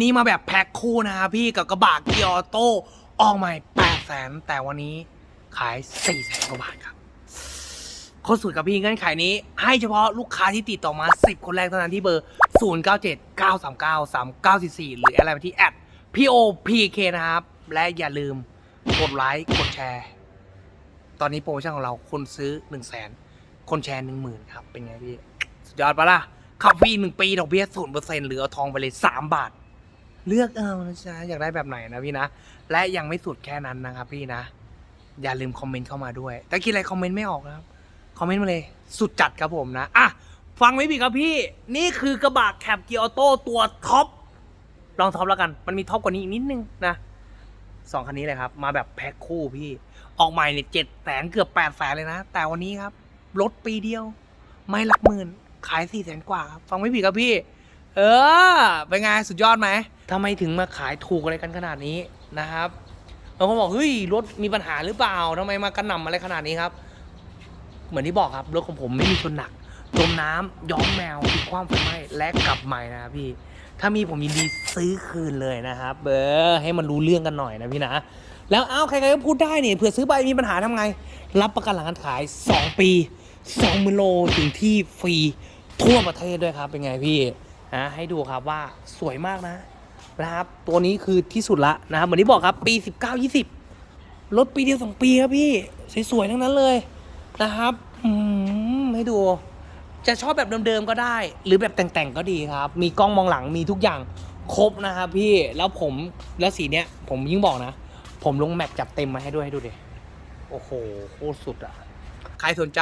นี่มาแบบแพ็คคู่นะครับพี่กับกระบะเกียร์ออโต้ออกใหม่แปดแสนแต่วันนี้ขายสี่แสนกว่าบาทครับโคตรสุดกับพี่เงื่อนไขนี้ ให้เฉพาะลูกค้าที่ติดต่อมา 10 คนแรกเท่านั้นที่เบอร์ 0 9 7 9 3 9 3 9 4 4 หรืออะไรไปที่แอด POPK นะครับ และอย่าลืมกดไลค์กดแชร์ ตอนนี้โปรโมชั่นของเราคนซื้อ 1 0 0 0 0แสนคนแชร์1 0,000ครับ เป็นไงพี่ สุดยอดปะล่ะขับฟรีหนึ่งปีดอกเบี้ยศูนย์เปอร์เซ็นต์หรือเอาทองไปเลยสามบาท เลือกเอานะจ๊ะอยากได้แบบไหนนะพี่นะ และยังไม่สุดแค่นั้นนะครับพี่นะ อย่าลืมคอมเมนต์เข้ามาด้วยถ้าคิดอะไรคอมเมนต์ไม่ออกนะครับ คอมเมนต์มาเลย สุดจัดครับผมนะอะฟังไม่ผิดครับพี่ นี่คือกระบะแคปเกียร์ออโต้ตัวท็อปลองท็อปแล้วกัน มันมีท็อปกว่านี้อีกนิดนึงนะสองคันนี้เลยครับ มาแบบแพ็คคู่พี่ ออกใหม่เนี่ยเจ็ดแสนเกือบแปดแสนเลยนะ แต่วันนี้ครับลดปีเดียว ไม่หลักหมื่น ขายสี่แสนกว่าครับ ฟังไม่ผิดครับพี่ เออ เป็นไง สุดยอดไหม ทำไมถึงมาขายถูกอะไรกันขนาดนี้นะครับบางคนบอกเฮ้ยรถมีปัญหาหรือเปล่าทำไมมากระหน่ำอะไรขนาดนี้ครับ เหมือนที่บอกครับรถของผมไม่มีชนหนักจมน้ำย้อมแมวพลิกความไฟไหม้และกลับใหม่นะครับพี่ ถ้ามีผมยินดีซื้อคืนเลยนะครับเบอให้มันรู้เรื่องกันหน่อยนะพี่นะ แล้วเอ้าใครๆก็พูดได้เนี่ยเผื่อซื้อไปมีปัญหาทำไง รับประกันหลังการขาย 2 ปี2มืนโลถึงที่ฟรีทั่วประเทศด้วยครับเป็นไงพี่นะให้ดูครับว่าสวยมากนะ นะครับ ตัวนี้คือที่สุดละนะครับเหมือนที่บอกครับ ปี 19 20 รถปีเดียวสองปีครับพี่ สวยๆทั้งนั้นเลยนะครับอืมให้ดู จะชอบแบบเดิมๆก็ได้ หรือแบบแต่งๆก็ดีครับ มีกล้องมองหลังมีทุกอย่างครบนะครับพี่แล้วผมแล้วสีเนี้ย ผมยิ่งบอกนะ ผมลงแม็กจัดเต็มมาให้ด้วยให้ดูดิโอ้โหโคตรสุดอะ ใครสนใจ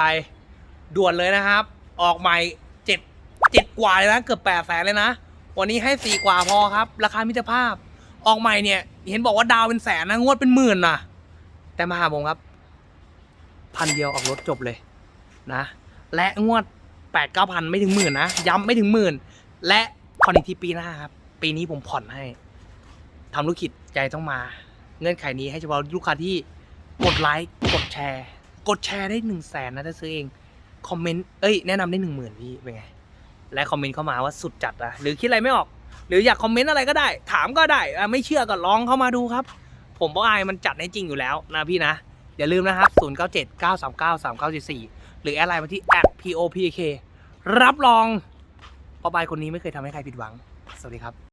ด่วนเลยนะครับ ออกใหม่เจ็ดเจ็ดกว่าเลยนะ เกือบแปดแสนเลยนะ วันนี้ให้สี่กว่าพอครับ ราคามิตรภาพ ออกใหม่เนี่ย เห็นบอกว่าดาวเป็นแสนนะงวดเป็นหมื่นนะแต่มาหาผมครับ พันเดียวออกรถจบเลยนะ และงวดแปดเก้าพันไม่ถึงหมื่นนะย้ำไม่ถึงหมื่นและผ่อนอีกทีปีหน้าครับปีนี้ผมผ่อนให้ทำธุรกิจใจต้องมา เงื่อนไขนี้ให้เฉพาะลูกค้าที่กดไลค์กดแชร์ กดแชร์ได้หนึ่งแสนนะถ้าซื้อเอง คอมเมนต์ เอ้ย แนะนำได้หนึ่งหมื่นพี่ เป็นไง และคอมเมนต์เข้ามาว่าสุดจัดอะหรือคิดอะไรไม่ออก หรืออยากคอมเมนต์อะไรก็ได้ ถามก็ได้ไม่เชื่อก็ลองเข้ามาดูครับ ผมบอกอายมันจัดในจริงอยู่แล้วนะพี่นะ อย่าลืมนะครับ 0 9 7 9 3 9 3 9 4 4 หรือแอดไลน์มาที่ @popk รับรองป้าบายคนนี้ไม่เคยทำให้ใครผิดหวัง สวัสดีครับ